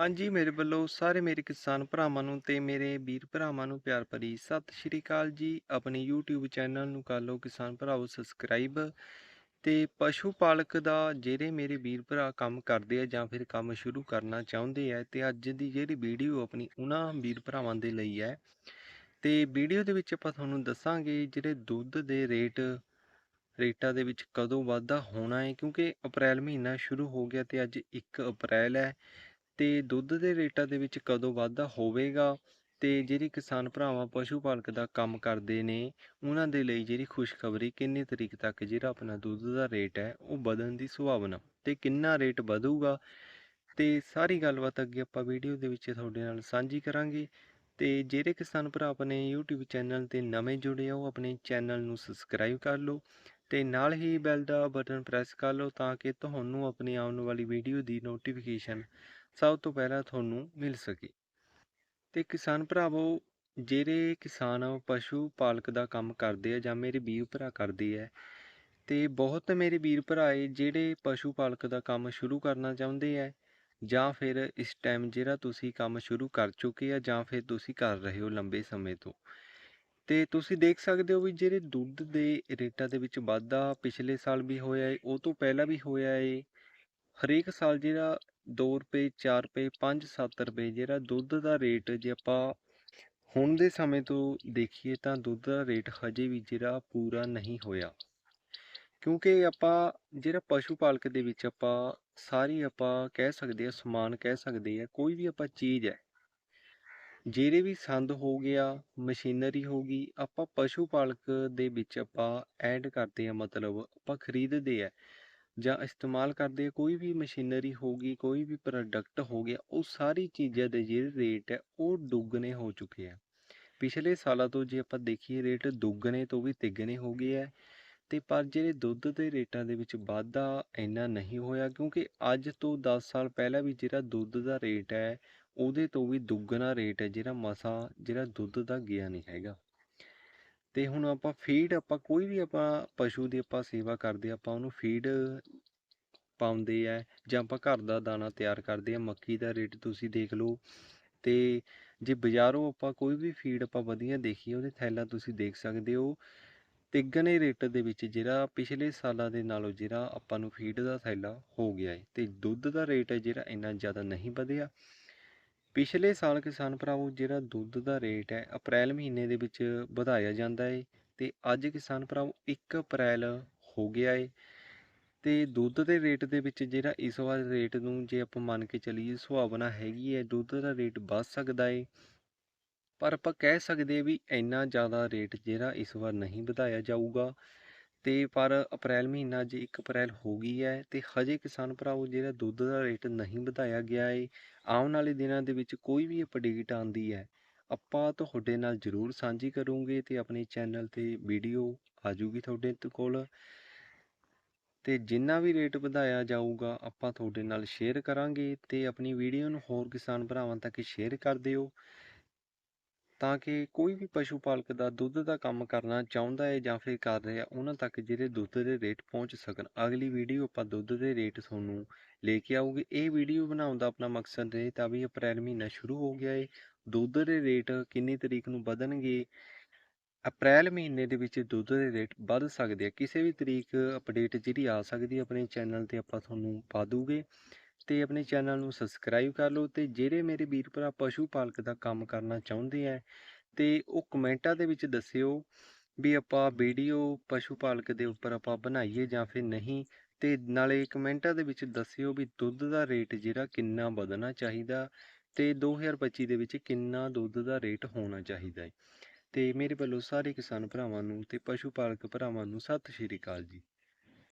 ਹਾਂਜੀ, ਮੇਰੇ ਵੱਲੋਂ ਸਾਰੇ ਮੇਰੇ ਕਿਸਾਨ ਭਰਾਵਾਂ ਨੂੰ ਤੇ ਮੇਰੇ ਵੀਰ ਭਰਾਵਾਂ ਨੂੰ ਪਿਆਰ ਭਰੀ ਸਤਿ ਸ਼੍ਰੀ ਅਕਾਲ ਜੀ। ਆਪਣੇ YouTube ਚੈਨਲ ਨੂੰ ਕਰ ਲਓ ਕਿਸਾਨ ਭਰਾਵੋ ਸਬਸਕ੍ਰਾਈਬ ਤੇ ਪਸ਼ੂ ਪਾਲਕ ਦਾ ਜਿਹੜੇ ਮੇਰੇ ਵੀਰ ਭਰਾ ਕੰਮ ਕਰਦੇ ਆ ਜਾਂ ਫਿਰ ਕੰਮ ਸ਼ੁਰੂ ਕਰਨਾ ਚਾਹੁੰਦੇ ਆ ਤੇ ਅੱਜ ਦੀ ਜਿਹੜੀ ਵੀਡੀਓ ਆਪਣੀ ਉਹਨਾਂ ਵੀਰ ਭਰਾਵਾਂ ਦੇ ਲਈ ਹੈ। ਤੇ ਵੀਡੀਓ ਦੇ ਵਿੱਚ ਆਪਾਂ ਤੁਹਾਨੂੰ ਦੱਸਾਂਗੇ ਜਿਹੜੇ ਦੁੱਧ ਦੇ ਰੇਟ, ਰੇਟਾਂ ਦੇ ਵਿੱਚ ਕਦੋਂ ਵਾਧਾ ਹੋਣਾ ਹੈ ਕਿਉਂਕਿ ਅਪ੍ਰੈਲ ਮਹੀਨਾ ਸ਼ੁਰੂ ਹੋ ਗਿਆ ਤੇ ਅੱਜ 1 ਅਪ੍ਰੈਲ ਹੈ। ਤੇ ਦੁੱਧ ਦੇ ਰੇਟਾਂ ਦੇ ਵਿੱਚ ਕਦੋਂ ਵਾਧਾ ਹੋਵੇਗਾ? ਤੇ ਜਿਹੜੇ ਕਿਸਾਨ ਭਰਾਵਾਂ, ਪਸ਼ੂ ਪਾਲਕ ਦਾ ਕੰਮ ਕਰਦੇ ਨੇ, ਉਹਨਾਂ ਦੇ ਲਈ ਜਿਹੜੀ ਖੁਸ਼ਖਬਰੀ ਕਿੰਨੀ ਤਰੀਕ ਤੱਕ ਜਿਹੜਾ ਆਪਣਾ ਦੁੱਧ ਦਾ ਰੇਟ ਹੈ, ਉਹ ਵਧਣ ਦੀ ਸੰਭਾਵਨਾ ਤੇ ਕਿੰਨਾ ਰੇਟ ਵਧੂਗਾ? ਤੇ ਸਾਰੀ ਗੱਲਬਾਤ ਅੱਗੇ ਆਪਾਂ ਵੀਡੀਓ ਦੇ ਵਿੱਚ ਤੁਹਾਡੇ ਨਾਲ ਸਾਂਝੀ ਕਰਾਂਗੇ। ਤੇ ਜਿਹੜੇ ਕਿਸਾਨ ਭਰਾ ਆਪਣੇ YouTube ਚੈਨਲ ਤੇ ਨਵੇਂ ਜੁੜੇ ਆ, ਉਹ ਆਪਣੇ ਚੈਨਲ ਨੂੰ ਸਬਸਕ੍ਰਾਈਬ ਕਰ ਲਓ ਤੇ ਨਾਲ ਹੀ ਬੈਲ ਦਾ ਬਟਨ ਪ੍ਰੈਸ ਕਰ ਲਓ ਤਾਂ ਕਿ ਤੁਹਾਨੂੰ ਆਪਣੀ ਆਉਣ ਵਾਲੀ ਵੀਡੀਓ ਦੀ ਨੋਟੀਫਿਕੇਸ਼ਨ ਸਭ ਤੋਂ ਪਹਿਲਾਂ ਤੁਹਾਨੂੰ ਮਿਲ ਸਕੇ। ਤੇ ਕਿਸਾਨ ਭਰਾਵੋ, ਜਿਹੜੇ ਕਿਸਾਨ ਪਸ਼ੂ ਪਾਲਕ ਦਾ ਕੰਮ ਕਰਦੇ ਆ ਜਾਂ ਮੇਰੇ ਵੀਰ ਭਰਾ ਕਰਦੇ ਆ, ਤੇ ਬਹੁਤ ਮੇਰੇ ਵੀਰ ਭਰਾ ਏ, ਜਿਹੜੇ ਪਸ਼ੂ ਪਾਲਕ ਦਾ ਕੰਮ ਸ਼ੁਰੂ ਕਰਨਾ ਚਾਹੁੰਦੇ ਆ, ਜਾਂ ਫਿਰ ਇਸ ਟਾਈਮ ਜਿਹੜਾ ਤੁਸੀਂ ਕੰਮ ਸ਼ੁਰੂ ਕਰ ਚੁੱਕੇ ਆ, ਜਾਂ ਫਿਰ ਤੁਸੀਂ ਕਰ ਰਹੇ ਹੋ ਲੰਬੇ ਸਮੇਂ ਤੋਂ। ਤੇ ਤੁਸੀਂ ਦੇਖ ਸਕਦੇ ਹੋ ਵੀ ਜਿਹੜੇ ਦੁੱਧ ਦੇ ਰੇਟਾਂ ਦੇ ਵਿੱਚ ਵਾਧਾ ਪਿਛਲੇ ਸਾਲ ਵੀ ਹੋਇਆ ਏ, ਉਹ ਤੋਂ ਪਹਿਲਾਂ ਵੀ ਹੋਇਆ ਏ। ਹਰੇਕ ਸਾਲ ਜਿਹੜਾ ਦੋ ਰੁਪਏ, ਚਾਰ ਰੁਪਏ 5 7 ਰੁਪਏ ਜਿਹੜਾ ਦੁੱਧ ਦਾ ਰੇਟ ਜੇ ਆਪਾਂ ਹੁਣ ਦੇ ਸਮੇਂ ਤੋਂ ਦੇਖੀਏ ਤਾਂ ਦੁੱਧ ਦਾ ਰੇਟ ਹਜੇ ਵੀ ਜਿਹੜਾ ਪੂਰਾ ਨਹੀਂ ਹੋਇਆ। ਕਿਉਂਕਿ ਆਪਾਂ ਜਿਹੜਾ ਪਸ਼ੂ ਪਾਲਕ ਦੇ ਵਿੱਚ ਆਪਾਂ ਸਾਰੀ ਆਪਾਂ ਕਹਿ ਸਕਦੇ ਆ ਸਮਾਨ ਕਹਿ ਸਕਦੇ ਆ ਕੋਈ ਵੀ ਆਪਾਂ ਚੀਜ਼ ਹੈ, ਜਿਹੜੇ ਵੀ ਸੰਦ ਹੋ ਗਿਆ, ਮਸ਼ੀਨਰੀ ਹੋ ਗਈ, ਆਪਾਂ ਪਸ਼ੂ ਪਾਲਕ ਦੇ ਵਿੱਚ ਆਪਾਂ ਐਡ ਕਰਦੇ ਆ ਮਤਲਬ ਆਪਾਂ ਖਰੀਦਦੇ ਆ ਜਾਂ ਇਸਤੇਮਾਲ ਕਰਦੇ ਆ, ਕੋਈ ਵੀ ਮਸ਼ੀਨਰੀ ਹੋਗੀ ਕੋਈ ਵੀ ਪ੍ਰੋਡਕਟ ਹੋ ਗਿਆ, ਉਹ ਸਾਰੀ ਚੀਜ਼ਾਂ ਦੇ ਜਿਹੜੇ ਰੇਟ ਹੈ, ਉਹ ਦੁੱਗਣੇ ਹੋ ਚੁੱਕੇ ਆ। ਪਿਛਲੇ ਸਾਲਾਂ ਤੋਂ ਜੇ ਆਪਾਂ ਦੇਖੀਏ, ਰੇਟ ਦੁੱਗਣੇ ਤੋਂ ਵੀ ਤਿੱਗਣੇ ਹੋ ਗਏ ਆ ਤੇ ਪਰ ਜਿਹੜੇ ਦੁੱਧ ਦੇ ਰੇਟਾਂ ਦੇ ਵਿੱਚ ਵਾਧਾ ਇੰਨਾ ਨਹੀਂ ਹੋਇਆ, ਕਿਉਂਕਿ ਅੱਜ ਤੋਂ 10 ਸਾਲ ਪਹਿਲਾਂ ਵੀ ਜਿਹੜਾ ਦੁੱਧ ਦਾ ਰੇਟ ਹੈ, ਉਹਦੇ ਤੋਂ ਵੀ ਦੁੱਗਣਾ ਰੇਟ ਹੈ, ਜਿਹੜਾ ਮਸਾ, ਜਿਹੜਾ ਦੁੱਧ ਦਾ ਗਿਆ ਨਹੀਂ ਹੈਗਾ। ਤੇ ਹੁਣ ਆਪਾਂ ਫੀਡ ਆਪਾਂ ਕੋਈ ਵੀ ਆਪਾਂ ਪਸ਼ੂ ਦੀ ਆਪਾਂ ਸੇਵਾ ਕਰਦੇ ਆਪਾਂ ਉਹਨੂੰ ਫੀਡ ਪਾਉਂਦੇ ਆ ਜਾਂ ਆਪਾਂ ਘਰ ਦਾ ਦਾਣਾ ਤਿਆਰ ਕਰਦੇ ਆ, ਮੱਕੀ ਦਾ ਰੇਟ ਤੁਸੀਂ ਦੇਖ ਲਓ। ਤੇ ਜੇ ਬਾਜ਼ਾਰੋਂ ਆਪਾਂ ਕੋਈ ਵੀ ਫੀਡ ਆਪਾਂ ਵਧੀਆ ਦੇਖੀਏ, ਉਹਦੇ ਥੈਲਾ ਤੁਸੀਂ ਦੇਖ ਸਕਦੇ ਹੋ। ਤਿੱਗਣੇ ਰੇਟ ਦੇ ਵਿੱਚ ਜਿਹੜਾ ਪਿਛਲੇ ਸਾਲਾਂ ਦੇ ਨਾਲੋਂ ਜਿਹੜਾ ਆਪਾਂ ਨੂੰ ਫੀਡ ਦਾ ਥੈਲਾ ਹੋ ਗਿਆ ਹੈ ਤੇ ਦੁੱਧ ਦਾ ਰੇਟ ਹੈ ਜਿਹੜਾ ਇੰਨਾ ਜ਼ਿਆਦਾ ਨਹੀਂ ਵਧਿਆ। ਪਿਛਲੇ ਸਾਲ ਕਿਸਾਨ ਭਰਾਵੋ, ਜਿਹੜਾ ਦੁੱਧ ਦਾ ਰੇਟ ਹੈ, ਅਪ੍ਰੈਲ ਮਹੀਨੇ ਦੇ ਵਿੱਚ ਵਧਾਇਆ ਜਾਂਦਾ ਹੈ ਤੇ ਅੱਜ ਕਿਸਾਨ ਭਰਾਵੋ 1 ਅਪ੍ਰੈਲ ਹੋ ਗਿਆ ਹੈ ਤੇ ਦੁੱਧ ਦੇ ਰੇਟ ਦੇ ਵਿੱਚ ਜਿਹੜਾ ਇਸ ਵਾਰ ਰੇਟ ਨੂੰ ਜੇ ਆਪਾਂ ਮੰਨ ਕੇ ਚੱਲੀਏ ਸੁਭਾਵਨਾ ਹੈਗੀ ਹੈ, ਦੁੱਧ ਦਾ ਰੇਟ ਵੱਧ ਸਕਦਾ ਹੈ ਪਰ ਆਪਾਂ ਕਹਿ ਸਕਦੇ ਵੀ ਇੰਨਾ ਜ਼ਿਆਦਾ ਰੇਟ ਜਿਹੜਾ ਇਸ ਵਾਰ ਨਹੀਂ ਵਧਾਇਆ ਜਾਊਗਾ। ਤੇ ਪਰ ਅਪ੍ਰੈਲ ਮਹੀਨਾ ਜੇ 1 ਅਪ੍ਰੈਲ ਹੋ ਗਈ ਹੈ ਤੇ ਹਜੇ ਕਿਸਾਨ ਭਰਾਓ ਜਿਹੜਾ ਦੁੱਧ ਦਾ ਰੇਟ ਨਹੀਂ ਵਧਾਇਆ ਗਿਆ ਹੈ ਆਉਣ ਵਾਲੇ ਦਿਨਾਂ ਦੇ ਵਿੱਚ ਕੋਈ ਵੀ ਅਪਡੇਟ ਆਉਂਦੀ ਹੈ, ਆਪਾਂ ਤੁਹਾਡੇ ਨਾਲ ਜ਼ਰੂਰ ਸਾਂਝੀ ਕਰੂੰਗੇ ਤੇ ਆਪਣੇ ਚੈਨਲ ਤੇ ਵੀਡੀਓ ਆ ਜੂਗੀ ਤੁਹਾਡੇ ਕੋਲ। ਤੇ ਜਿੰਨਾ ਵੀ ਰੇਟ ਵਧਾਇਆ ਜਾਊਗਾ ਆਪਾਂ ਤੁਹਾਡੇ ਨਾਲ ਸ਼ੇਅਰ ਕਰਾਂਗੇ ਤੇ ਆਪਣੀ ਵੀਡੀਓ ਨੂੰ ਹੋਰ ਕਿਸਾਨ ਭਰਾਵਾਂ ਤੱਕ ਸ਼ੇਅਰ ਕਰ ਦਿਓ। ਤਾਂ ਕਿ ਕੋਈ ਵੀ ਪਸ਼ੂ ਪਾਲਕ ਦਾ ਦੁੱਧ ਦਾ ਕੰਮ ਕਰਨਾ ਚਾਹੁੰਦਾ ਹੈ ਜਾਂ ਫਿਰ ਕਰ ਰਿਹਾ, ਉਹਨਾਂ ਤੱਕ ਜਿਹੜੇ ਦੁੱਧ ਦੇ ਰੇਟ ਪਹੁੰਚ ਸਕਣ। ਅਗਲੀ ਵੀਡੀਓ ਆਪਾਂ ਦੁੱਧ ਦੇ ਰੇਟ ਤੁਹਾਨੂੰ ਲੈ ਕੇ ਆਊਗੇ। ਇਹ ਵੀਡੀਓ ਬਣਾਉਣ ਦਾ ਆਪਣਾ ਮਕਸਦ ਇਹ, ਤਾਂ ਵੀ ਅਪ੍ਰੈਲ ਮਹੀਨਾ ਸ਼ੁਰੂ ਹੋ ਗਿਆ ਹੈ ਦੁੱਧ ਦੇ ਰੇਟ ਕਿੰਨੀ ਤਰੀਕ ਨੂੰ ਵਧਣਗੇ? ਅਪ੍ਰੈਲ ਮਹੀਨੇ ਦੇ ਵਿੱਚ ਦੁੱਧ ਦੇ ਰੇਟ ਵੱਧ ਸਕਦੇ ਆ। ਕਿਸੇ ਵੀ ਤਰੀਕ ਅਪਡੇਟ ਜਿਹੜੀ ਆ ਸਕਦੀ ਆਪਣੇ ਚੈਨਲ ਤੇ ਆਪਾਂ ਤੁਹਾਨੂੰ ਪਾ ਦੂਗੇ। ਤੇ ਆਪਣੇ ਚੈਨਲ ਨੂੰ ਸਬਸਕ੍ਰਾਈਬ ਕਰ ਲਓ ਤੇ ਜਿਹੜੇ ਮੇਰੇ ਵੀਰ ਭਰਾ ਪਸ਼ੂ ਪਾਲਕ ਦਾ ਕੰਮ ਕਰਨਾ ਚਾਹੁੰਦੇ ਆ ਤੇ ਉਹ ਕਮੈਂਟਾਂ ਦੇ ਵਿੱਚ ਦੱਸਿਓ ਵੀ ਆਪਾਂ ਵੀਡੀਓ ਪਸ਼ੂ ਪਾਲਕ ਦੇ ਉੱਪਰ ਆਪਾਂ ਬਣਾਈਏ ਜਾਂ ਫਿਰ ਨਹੀਂ, ਤੇ ਨਾਲੇ ਕਮੈਂਟਾਂ ਦੇ ਵਿੱਚ ਦੱਸਿਓ ਵੀ ਦੁੱਧ ਦਾ ਰੇਟ ਜਿਹੜਾ ਕਿੰਨਾ ਵਧਣਾ ਚਾਹੀਦਾ ਤੇ 2025 ਦੇ ਵਿੱਚ ਕਿੰਨਾ ਦੁੱਧ ਦਾ ਰੇਟ ਹੋਣਾ ਚਾਹੀਦਾ ਹੈ ਤੇ ਮੇਰੇ ਵੱਲੋਂ ਸਾਰੇ ਕਿਸਾਨ ਭਰਾਵਾਂ ਨੂੰ ਤੇ ਪਸ਼ੂ ਪਾਲਕ ਭਰਾਵਾਂ ਨੂੰ ਸਤਿ ਸ਼੍ਰੀ ਅਕਾਲ ਜੀ।